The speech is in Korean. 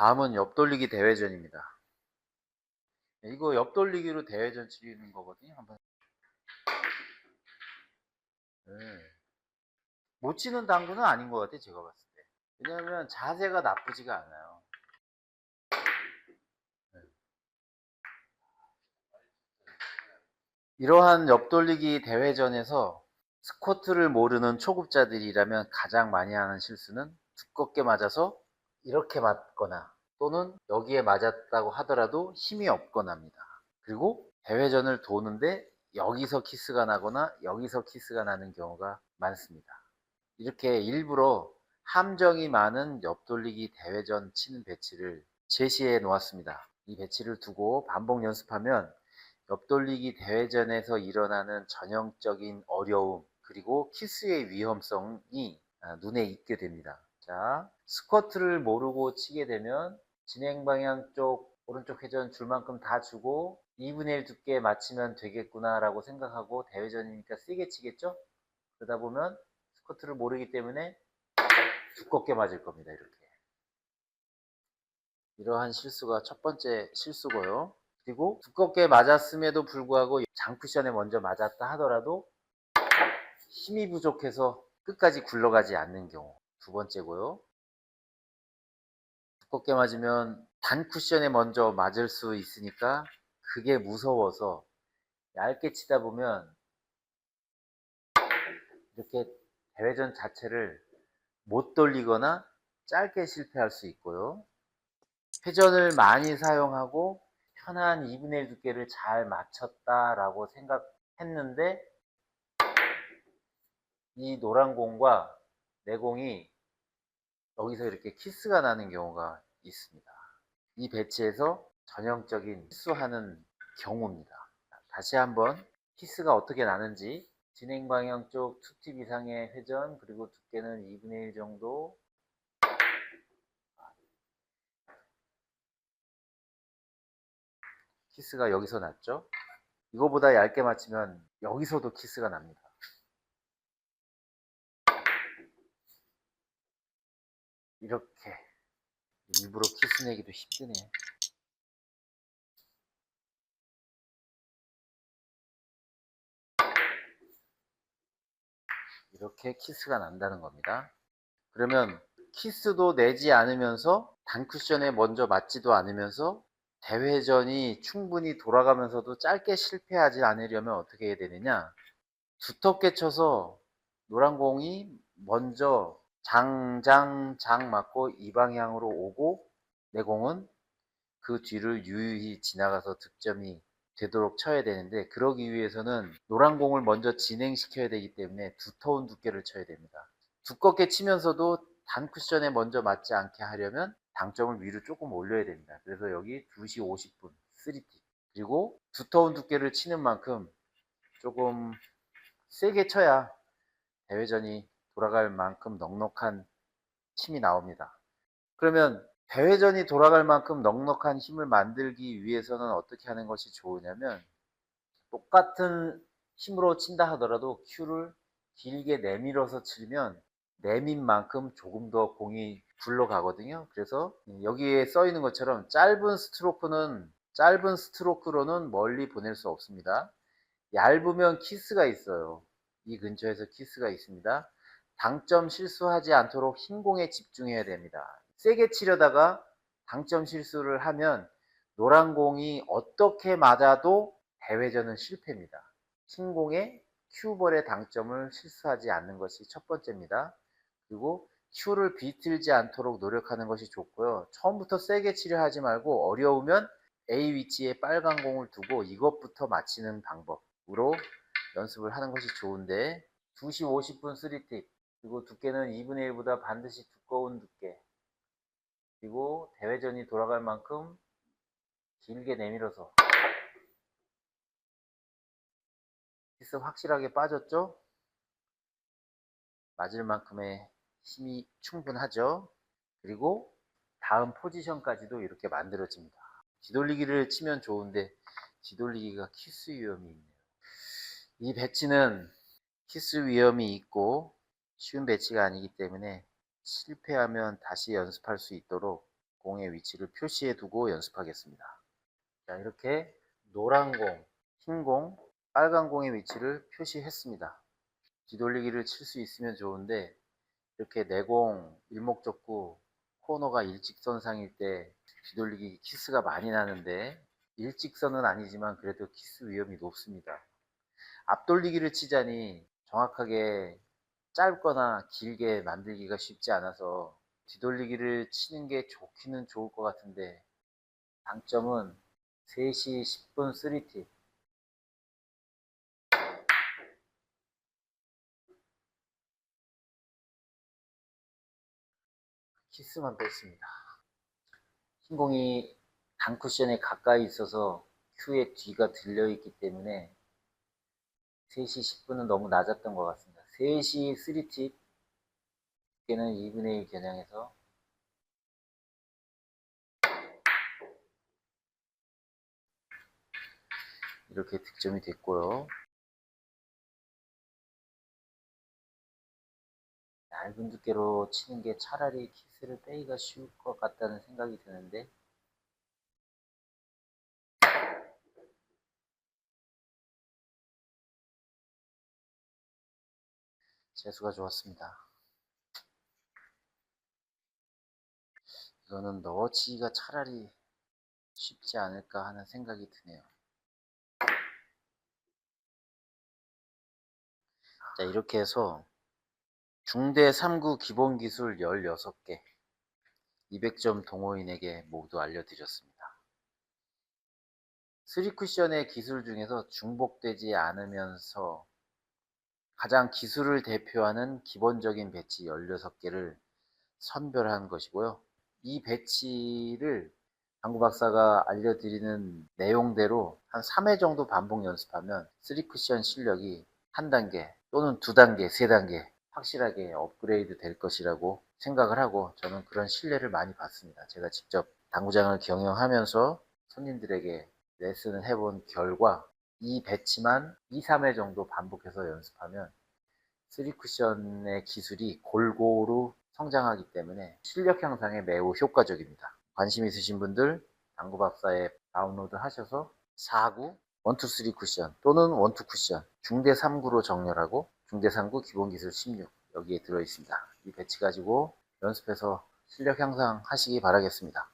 다음은 옆돌리기 대회전입니다. 이거 옆돌리기로 대회전 치는 거거든요. 한번. 네. 못 치는 당구는 아닌 것 같아, 제가 봤을 때. 왜냐하면 자세가 나쁘지가 않아요. 네. 이러한 옆돌리기 대회전에서 스쿼트를 모르는 초급자들이라면 가장 많이 하는 실수는 두껍게 맞아서 이렇게 맞거나 또는 여기에 맞았다고 하더라도 힘이 없거나입니다. 그리고 대회전을 도는데 여기서 키스가 나거나 여기서 키스가 나는 경우가 많습니다. 이렇게 일부러 함정이 많은 옆돌리기 대회전 치는 배치를 제시해 놓았습니다. 이 배치를 두고 반복 연습하면 옆돌리기 대회전에서 일어나는 전형적인 어려움 그리고 키스의 위험성이 아, 눈에 익게 됩니다. 자, 스쿼트를 모르고 치게 되면 진행 방향 쪽 오른쪽 회전 줄 만큼 다 주고 2분의 1 두께 맞추면 되겠구나 라고 생각하고 대회전이니까 세게 치겠죠? 그러다 보면 스쿼트를 모르기 때문에 두껍게 맞을 겁니다. 이렇게. 이러한 실수가 첫 번째 실수고요. 그리고 두껍게 맞았음에도 불구하고 장쿠션에 먼저 맞았다 하더라도 힘이 부족해서 끝까지 굴러가지 않는 경우 두 번째고요. 두껍게 맞으면 단 쿠션에 먼저 맞을 수 있으니까 그게 무서워서 얇게 치다 보면 이렇게 대회전 자체를 못 돌리거나 짧게 실패할 수 있고요. 회전을 많이 사용하고 편한 2분의 1 두께를 잘 맞췄다라고 생각했는데 이 노란 공과 내 공이 여기서 이렇게 키스가 나는 경우가 있습니다. 이 배치에서 전형적인 키스하는 경우입니다. 다시 한번 키스가 어떻게 나는지 진행 방향 쪽 투팁 이상의 회전 그리고 두께는 2분의 1 정도 키스가 여기서 났죠. 이거보다 얇게 맞추면 여기서도 키스가 납니다. 이렇게 일부러 키스 내기도 힘드네. 이렇게 키스가 난다는 겁니다. 그러면 키스도 내지 않으면서 단쿠션에 먼저 맞지도 않으면서 대회전이 충분히 돌아가면서도 짧게 실패하지 않으려면 어떻게 해야 되느냐 두텁게 쳐서 노란 공이 먼저 장장장 맞고 이 방향으로 오고 내 공은 그 뒤를 유유히 지나가서 득점이 되도록 쳐야 되는데 그러기 위해서는 노란 공을 먼저 진행시켜야 되기 때문에 두터운 두께를 쳐야 됩니다. 두껍게 치면서도 단 쿠션에 먼저 맞지 않게 하려면 당점을 위로 조금 올려야 됩니다. 그래서 여기 2시 50분 3티 그리고 두터운 두께를 치는 만큼 조금 세게 쳐야 대회전이 돌아갈 만큼 넉넉한 힘이 나옵니다. 그러면 대회전이 돌아갈 만큼 넉넉한 힘을 만들기 위해서는 어떻게 하는 것이 좋으냐면 똑같은 힘으로 친다 하더라도 큐를 길게 내밀어서 치면 내민 만큼 조금 더 공이 굴러가거든요. 그래서 여기에 써 있는 것처럼 짧은 스트로크는 짧은 스트로크로는 멀리 보낼 수 없습니다. 얇으면 키스가 있어요. 이 근처에서 키스가 있습니다. 당점 실수하지 않도록 흰 공에 집중해야 됩니다. 세게 치려다가 당점 실수를 하면 노란 공이 어떻게 맞아도 대회전은 실패입니다. 흰 공에 큐볼의 당점을 실수하지 않는 것이 첫 번째입니다. 그리고 큐를 비틀지 않도록 노력하는 것이 좋고요. 처음부터 세게 치려 하지 말고 어려우면 A 위치에 빨간 공을 두고 이것부터 맞히는 방법으로 연습을 하는 것이 좋은데 2시 50분 3팁 그리고 두께는 2분의 1보다 반드시 두꺼운 두께 그리고 대회전이 돌아갈 만큼 길게 내밀어서 키스 확실하게 빠졌죠? 맞을 만큼의 힘이 충분하죠? 그리고 다음 포지션까지도 이렇게 만들어집니다. 뒤돌리기를 치면 좋은데 뒤돌리기가 키스 위험이 있네요. 이 배치는 키스 위험이 있고 쉬운 배치가 아니기 때문에 실패하면 다시 연습할 수 있도록 공의 위치를 표시해 두고 연습하겠습니다. 자, 이렇게 노란 공, 흰 공, 빨간 공의 위치를 표시했습니다. 뒤돌리기를 칠 수 있으면 좋은데 이렇게 내공, 일목적구, 코너가 일직선상일 때 뒤돌리기 키스가 많이 나는데 일직선은 아니지만 그래도 키스 위험이 높습니다. 앞돌리기를 치자니 정확하게 짧거나 길게 만들기가 쉽지 않아서 뒤돌리기를 치는 게 좋기는 좋을 것 같은데 장점은 3시 10분 3팁 키스만 뺐습니다. 흰공이 단쿠션에 가까이 있어서 큐의 뒤가 들려있기 때문에 3시 10분은 너무 낮았던 것 같습니다. 3시 3팁 두께는 2분의 1 겨냥해서 이렇게 득점이 됐고요. 얇은 두께로 치는 게 차라리 키스를 빼기가 쉬울 것 같다는 생각이 드는데 재수가 좋았습니다. 이거는 넣어치기가 차라리 쉽지 않을까 하는 생각이 드네요. 자, 이렇게 해서 중대 3구 기본 기술 16개 200점 동호인에게 모두 알려드렸습니다. 3쿠션의 기술 중에서 중복되지 않으면서 가장 기술을 대표하는 기본적인 배치 16개를 선별한 것이고요. 이 배치를 당구 박사가 알려드리는 내용대로 한 3회 정도 반복 연습하면 3쿠션 실력이 한 단계 또는 두 단계, 세 단계 확실하게 업그레이드 될 것이라고 생각을 하고 저는 그런 신뢰를 많이 받습니다. 제가 직접 당구장을 경영하면서 손님들에게 레슨을 해본 결과 이 배치만 2, 3회 정도 반복해서 연습하면 3쿠션의 기술이 골고루 성장하기 때문에 실력 향상에 매우 효과적입니다. 관심 있으신 분들 당구박사에 다운로드 하셔서 4구, 1, 2, 3 쿠션 또는 1, 2 쿠션 중대 3구로 정렬하고 중대 3구 기본기술 16 여기에 들어있습니다. 이 배치 가지고 연습해서 실력 향상 하시기 바라겠습니다.